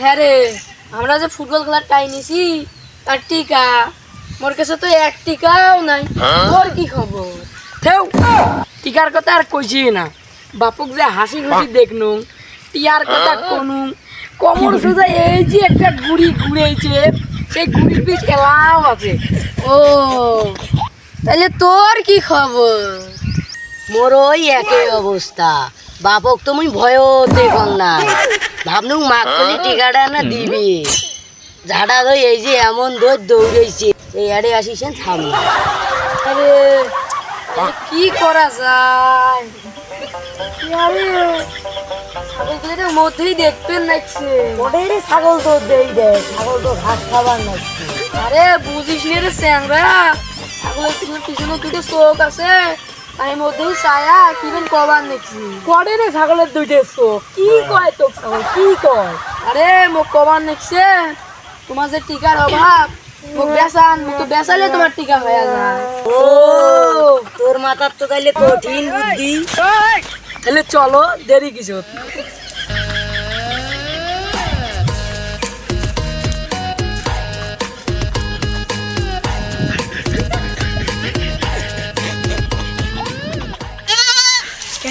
হ্যাঁ রে আমরা যে ফুটবল খেলার টাই নিছি তার টিকা। মোর কাছে তো এক টিকাও নাই। তোর কি খবর? থেও টিকার কথা আর কইছি না। বাপুক যে হাসি খুশি দেখনু টিয়ার কথা কোনু। কমর সোজা এই যে একটা গুড়ি ঘুরেছে সেই গুড়ির পিছ এলাও আছে। ও তাহলে তোর কি খবর? মোর ওই একই অবস্থা। বাপক তুমি ভয়ও দেখুন না ভাবনু মাক কলি টিকাটা না দিবি। ঝাড়া দই এই যে এমন দই দৌড়েছে এই আড়ে আসিছেন সামনে আরে কি করা যায়? আরে ছাগলগুলোর মধ্যেই দেখবেন নাকছে ওটাই ছাগল তো দেই দে ছাগল তো ঘাস খাবার নাকি আরে বুঝিস নি রে স্যাংরা ছাগলের পিছনে পিছনে দুটো চোখ আছে। তাই মধ্যেই ছায়া কিবেন কবার দেখছি? করে রে ছাগলের দুইটা চোখ? কি কয় তো ছাগল? কি কয়? আরে মোক কবার দেখছে তোমার যে টিকার অভাব মোক বেসান মোক তো বেসালে তোমার টিকা হয়ে যায়। ও তোর মাথার তো তাইলে কঠিন বুদ্ধি। তাহলে চলো দেরি কিছু